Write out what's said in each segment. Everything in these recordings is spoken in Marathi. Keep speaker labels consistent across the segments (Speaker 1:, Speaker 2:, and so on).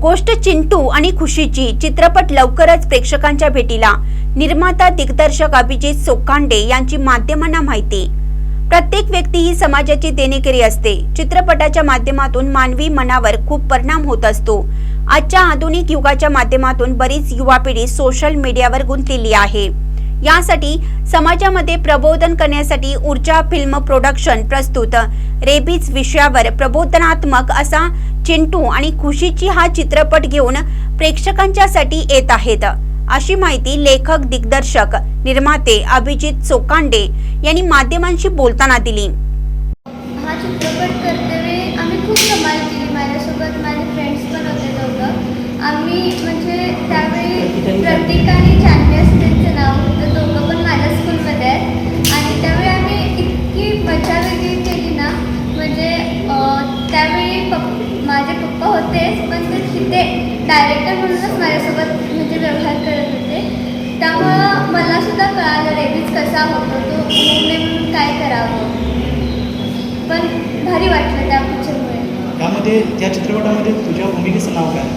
Speaker 1: गोष्ट चिंटू आणि खुशीची चित्रपट लवकरच प्रेक्षकांच्या भेटीला. निर्माता दिग्दर्शक अभिजित सोकांडे यांची माध्यमांना माहिती. प्रत्येक व्यक्ती ही समाजाची देणेकरी असते. चित्रपटाच्या माध्यमातून मानवी मनावर खूप परिणाम होत असतो. आजच्या आधुनिक युगाच्या माध्यमातून बरीच युवा पिढी सोशल मीडियावर गुंतलेली आहे. यासाठी समाजामध्ये प्रबोधन करण्यासाठी ऊर्जा फिल्म प्रोडक्शन प्रस्तुत. रेबीज विषयावर प्रबोधनात्मक असा चिंटू आणि खुशीची हा चित्रपट घेऊन प्रेक्षकांच्यासाठी येत आहेत. अशी माहिती लेखक दिग्दर्शक निर्माते अभिजित चोकांडे यांनी माध्यमांशी बोलताना दिली.
Speaker 2: हा चित्रपट करतेवेळी आम्ही खूप कमाल केली. माझ्यासोबत माझे फ्रेंड्स पण होते दोघं. आम्ही म्हणजे त्यावेळी प्रत्येकाने आणि जान्हवी त्यांचं नाव होतं दोघं पण माझ्या स्कूलमध्ये आहेत. आणि त्यावेळी आम्ही इतकी मजा वेगळी केली ना म्हणजे त्यावेळी पप माझे पप्पा होतेच पण ते तिथे डायरेक्टर म्हणूनच माझ्यासोबत म्हणजे व्यवहार करत होते. त्यामुळं मला सुद्धा कळालं रेबीज कसा होतो तो? म्हणून काय करावं? पण भारी वाटलं त्या पिक्चरमुळे
Speaker 3: त्यामध्ये त्या चित्रपटामध्ये तुझ्या भूमिकेचं नाव काय?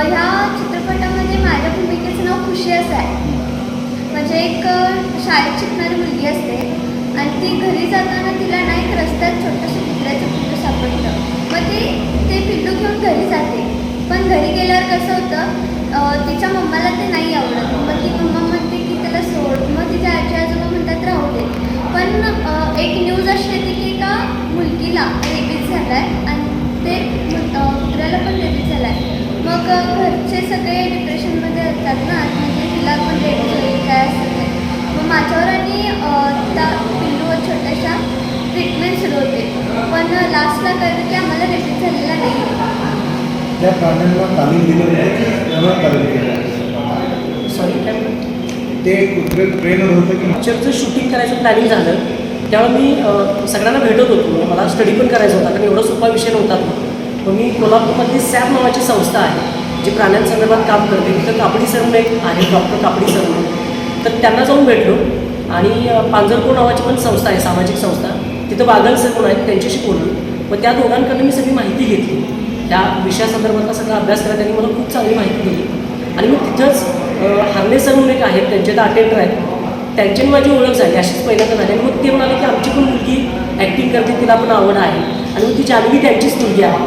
Speaker 2: ह्या चित्रपटामध्ये माझ्या भूमिकेचं नाव खुशी असं आहे. म्हणजे एक शाळेत शिकणारी मुलगी असते आणि ती घरी जाताना तिला ना एक रस्त्यात छोटंसं पिल्ल्याचं पिल्लू सापडतं. मग ती ते पिल्लू घेऊन घरी जाते. पण घरी गेल्यावर कसं होतं तिच्या मम्माला ते नाही आवडत. मग ती मम्मा म्हणते की त्याला सोड. मग तिच्या आजी आजोबा म्हणतात राहू दे. पण एक न्यूज अशी येते की एका मुलगीला रेबीज झाला आहे आणि ते मु- अं, कुत्र्याला पण रेबीज झाला आहे मग अं, घरचे सगळे डिप्रेशनमध्ये असतात ना म्हणजे तिला पण रेबीज होईल काय असं ते मग माझ्यावर आणि अं, त्या पिल्लूवर छोट्याशा ट्रीटमेंट सुरू होते पण लास्टला कळलं की आम्हाला रेबीज झालेला नाही.
Speaker 4: त्या प्राण्यांना तालीम दिली होती की त्यांना तालीम केली
Speaker 5: सॉरी काय
Speaker 4: ते कुत्रे ट्रेनर होतं की
Speaker 5: पिक्चरचं शूटिंग करायचं प्लॅनिंग झालं. त्यावेळेला मी सगळ्यांना भेटत होतो. मला स्टडी पण करायचा होता. कारण एवढा सोपा विषय नव्हता तो. मग मी कोल्हापूरमधली सॅप नावाची संस्था आहे जी प्राण्यांसंदर्भात काम करते. तिथं कापडी सर एक आहे डॉक्टर कापडी सर तर त्यांना जाऊन भेटलो. आणि पांजरपूर नावाची पण संस्था आहे सामाजिक संस्था. तिथं बागल सर म्हणून आहेत त्यांच्याशी बोललो. मग त्या दोघांकडनं मी सगळी माहिती घेतली. त्या विषयासंदर्भातला सगळा अभ्यास करा त्यांनी मला खूप चांगली माहिती दिली. आणि मग तिथंच हार्ले सर म्हणून एक आहेत त्यांचे तर अटेंडर आहेत. त्यांच्यानी माझी ओळख झाली अशीच पहिल्यांदा झाली आणि मग ते म्हणाले की आमची पण मुलगी ॲक्टिंग करते तिला पण आवड आहे. आणि मग ती जानवी त्यांचीच मुलगी आहे.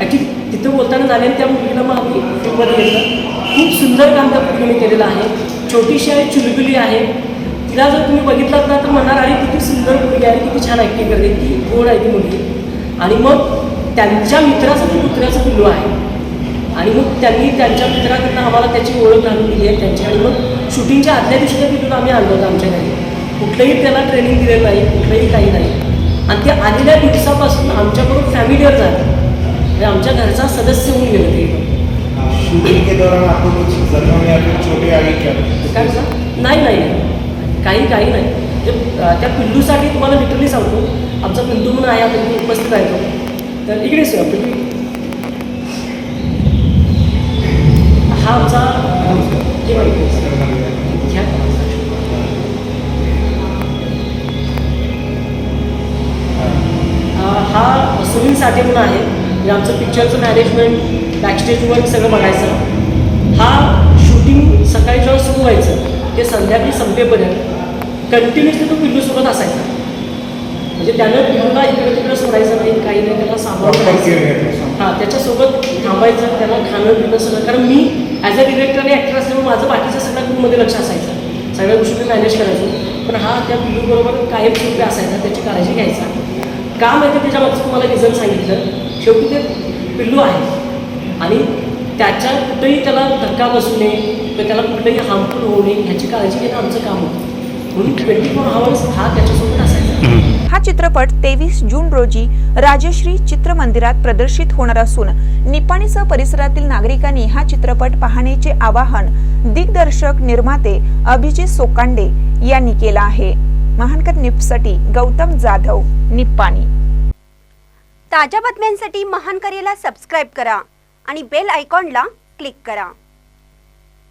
Speaker 5: ॲक्च्युली तिथं बोलताना झाले आणि त्या मुलगीला मग आम्ही फिल्ममध्ये घेतलं. खूप सुंदर काम त्या मुलीने केलेलं आहे. छोटीशी आहे चुलबुली आहे. तिला जर तुम्ही बघितलात ना तर म्हणणार अरे किती सुंदर मुलगी आहे किती छान ॲक्टिंग करते किती गोड आहे ती मुलगी. आणि मग त्यांच्या मित्राचं ते कुत्र्याचं पिल्लू आहे. आणि मग त्यांनी त्यांच्या मित्राकडनं आम्हाला त्याची ओळख घालून दिली आहे त्यांची आणि मग शूटिंगच्या आदल्या दिवशी त्या पिल्लूला आम्ही आणलं होतं आमच्या घरी. कुठलंही त्याला ट्रेनिंग दिलेलं नाही कुठलंही काही नाही. आणि ते आलेल्या दिवसापासून आमच्याकडून फॅमिलीवर झालं म्हणजे आमच्या घरचा सदस्य होऊन गेलं ते.
Speaker 4: शूटिंग के दौरान आपको कुछ क्या?
Speaker 5: काय नाही नाही. काही काही नाही. ते त्या पिल्लूसाठी तुम्हाला लिटरली सांगतो आमचा पिंडू म्हणून आहे आपण उपस्थित आहे तो. तर इकडेच पिल्लू. हा आमचा घ्या. हा सुनील साठे म्हणून आहे. आमचं पिक्चरचं मॅनेजमेंट बॅकस्टेज वर्क सगळं बघायचं. हा शूटिंग सकाळी जेव्हा सुरू व्हायचं ते संध्याकाळी संपेपर्यंत. कंटिन्युअसली तो पिल्लूसोबत असायचा. म्हणजे त्यानं पिल्लूला इकडे तिकडे सोडायचं नाही काही नाही त्याला सांभाळून. हां त्याच्यासोबत थांबायचं त्याला खाणं पिणं सगळं. कारण मी ॲज अ डिरेक्टर आणि ॲक्टर असल्यामुळे माझं बाकीच्या सगळ्या ग्रुपमध्ये लक्ष असायचं. सगळ्या गोष्टी मी मॅनेज करायचो. पण हा त्या पिल्लूबरोबर कायमस्वरूपी असायचा त्याची काळजी घ्यायचा. का माहिती त्याच्यामागचं तुम्हाला रिझन सांगितलं? शेवटी ते पिल्लू आहे. आणि त्याच्या कुठेही त्याला धक्का बसू नये किंवा त्याला कुठेही हार्मफुल होऊ नये ह्याची काळजी घेणं आमचं काम होतं. म्हणून ट्वेंटी फोर आवर्स हा त्याच्यासोबत असायचा
Speaker 6: हा चित्रपट तेवीस जून रोजी राजश्री चित्रमंदिरात प्रदर्शित होणार असून निपाणीसह परिसरातील नागरिकांनी हा चित्रपट पाहण्याचे आवाहन दिग्दर्शक निर्माते अभिजित सोकांडे यांनी केलं आहे. महानकर निप्ससाठी गौतम जाधव निप्पाणी
Speaker 1: ताज्या बातम्यांसाठी महान करेला सबस्क्राईब करा आणि बेल आयकॉनला क्लिक करा.